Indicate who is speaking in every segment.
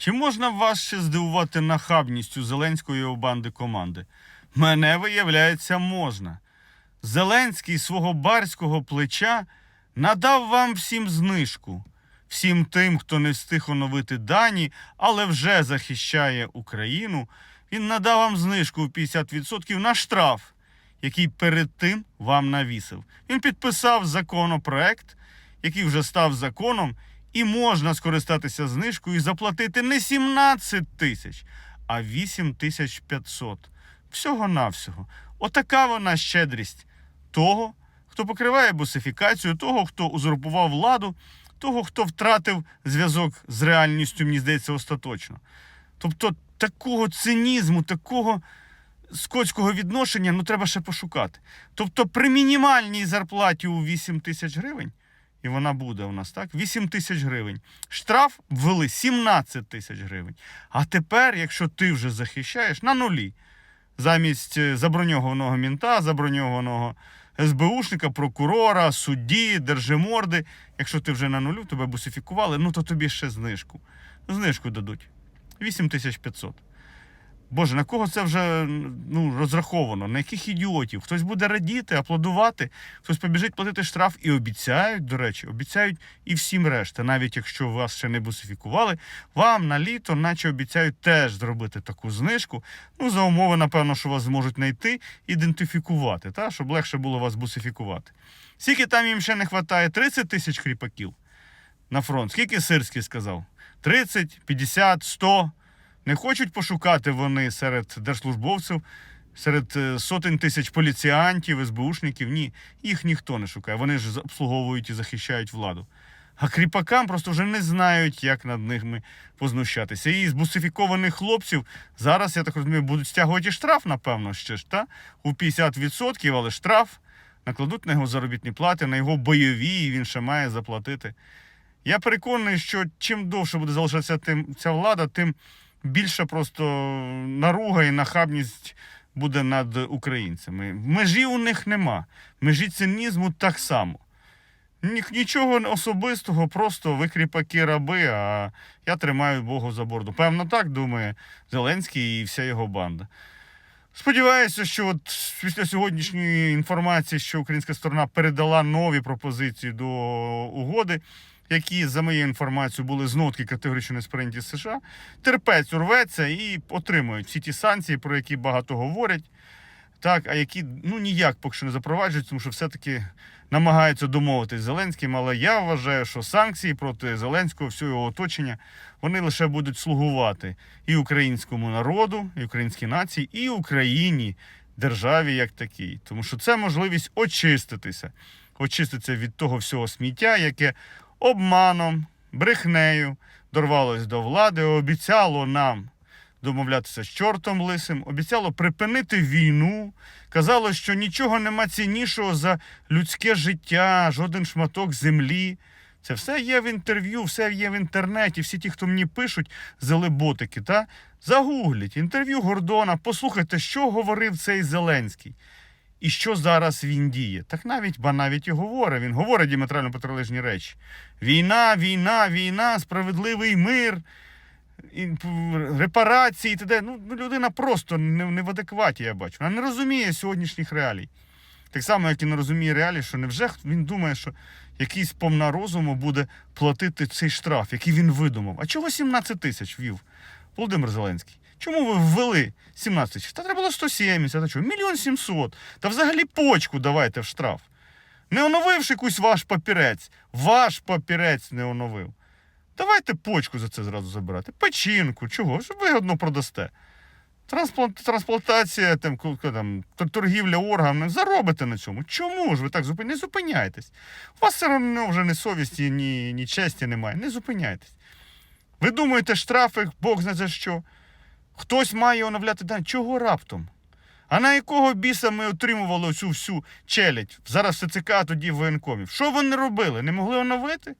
Speaker 1: Чи можна вас ще здивувати нахабністю Зеленської його банди команди? Мене, виявляється, можна. Зеленський свого барського плеча надав вам всім знижку. Всім тим, хто не встиг оновити дані, але вже захищає Україну, він надав вам знижку в 50% на штраф, який перед тим вам навісив. Він підписав законопроект, який вже став законом, і можна скористатися знижкою і заплатити не 17 тисяч, а 8 тисяч 500. Всього-навсього. Отака вона щедрість того, хто покриває бусифікацію, того, хто узурпував владу, того, хто втратив зв'язок з реальністю, мені здається, остаточно. Тобто такого цинізму, такого скотського відношення ну треба ще пошукати. Тобто при мінімальній зарплаті у 8 тисяч гривень, і вона буде у нас, так? 8 тисяч гривень. Штраф ввели 17 тисяч гривень. А тепер, якщо ти вже захищаєш, на нулі. Замість е, заброньованого мінта, заброньованого СБУшника, прокурора, судді, держиморди. Якщо ти вже на нулю, тебе бусифікували, ну то тобі ще знижку. Знижку дадуть. 8500. Боже, на кого це вже ну, розраховано? На яких ідіотів? Хтось буде радіти, аплодувати, хтось побіжить платити штраф і обіцяють, до речі, обіцяють і всім решта, навіть якщо вас ще не бусифікували, вам на літо, наче обіцяють теж зробити таку знижку. Ну, за умови, напевно, що вас зможуть знайти, ідентифікувати, та, щоб легше було вас бусифікувати. Скільки там їм ще не вистачає? 30 тисяч кріпаків на фронт. Скільки Сирський сказав? 30, 50, 100. Не хочуть пошукати вони серед держслужбовців, серед е, сотень тисяч поліціантів, СБУшників. Ні, їх ніхто не шукає. Вони ж обслуговують і захищають владу. А кріпакам просто вже не знають, як над ними познущатися. І з бусифікованих хлопців зараз, я так розумію, будуть стягувати штраф, напевно, ще ж, та? у 50%, але штраф накладуть на його заробітні плати, на його бойові, і він ще має заплатити. Я переконаний, що чим довше буде залишатися тим, ця влада, тим більше просто наруга і нахабність буде над українцями. Межі у них нема. Межі цинізму так само. Нічого особистого, просто ви кріпаки раби, а я тримаю Богу за борду. Певно, так думає Зеленський і вся його банда. Сподіваюся, що от після сьогоднішньої інформації, що українська сторона передала нові пропозиції до угоди, які, за моєю інформацією, були знотки категорично не сприйняті США, терпець урветься і отримують всі ті санкції, про які багато говорять, так, а які ну ніяк поки що не запроваджують, тому що все-таки намагаються домовитись з Зеленським. Але я вважаю, що санкції проти Зеленського, всього його оточення, вони лише будуть слугувати і українському народу, і українській нації, і Україні, державі як такій. Тому що це можливість очиститися, очиститися від того всього сміття, яке обманом, брехнею дорвалось до влади, обіцяло нам домовлятися з чортом лисим, обіцяло припинити війну, казало, що нічого нема ціннішого за людське життя, жоден шматок землі. Це все є в інтерв'ю, все є в інтернеті. Всі ті, хто мені пишуть, зелеботики, та загугліть інтерв'ю Гордона, послухайте, що говорив цей Зеленський. І що зараз він діє? Так навіть, ба навіть і говорить. Він говорить діаметрально протилежні речі. Війна, війна, війна, справедливий мир, репарації і т.д. Ну, людина просто не, в адекваті, я бачу. Вона не розуміє сьогоднішніх реалій. Так само, як і не розуміє реалій, що невже він думає, що якийсь повна розуму буде платити цей штраф, який він видумав. А чого 17 тисяч ввів Володимир Зеленський? Чому ви ввели 17 тисяч? Та треба було 170, а чого? Мільйон сімсот. Та взагалі почку давайте в штраф. Не оновивши якусь ваш папірець, ваш папірець не оновив. Давайте почку за це зразу забирати. Печінку, чого? Що вигодно продасте. Трансплант, трансплантація, там, там, торгівля органами, заробите на цьому. Чому ж ви так зупиняєтесь? Не зупиняйтесь. У вас все одно вже ні совісті, ні, ні честі немає. Не зупиняйтесь. Ви думаєте, штрафи, Бог знає за що. Хтось має оновляти дані. Чого раптом? А на якого біса ми отримували цю всю челядь? Зараз в ЦЦК, а тоді в воєнкомів. Що вони робили? Не могли оновити?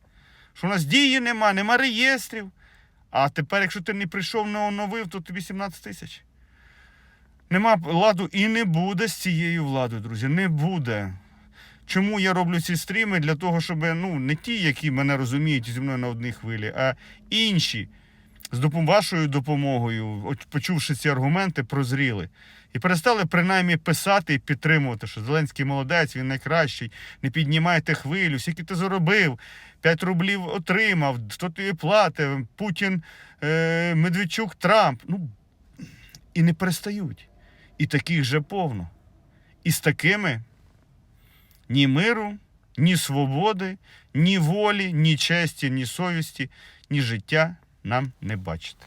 Speaker 1: Що у нас дії нема, нема реєстрів. А тепер, якщо ти не прийшов, не оновив, то тобі 17 тисяч. Нема ладу і не буде з цією владою, друзі. Не буде. Чому я роблю ці стріми? Для того, щоб ну, не ті, які мене розуміють зі мною на одній хвилі, а інші з вашою допомогою, почувши ці аргументи, прозріли. І перестали принаймні писати і підтримувати, що Зеленський молодець, він найкращий, не піднімайте хвилю, скільки ти заробив, 5 рублів отримав, хто тобі платив, Путін, е, Медведчук, Трамп. Ну, і не перестають. І таких же повно. І з такими ні миру, ні свободи, ні волі, ні честі, ні совісті, ні життя нам не бачити.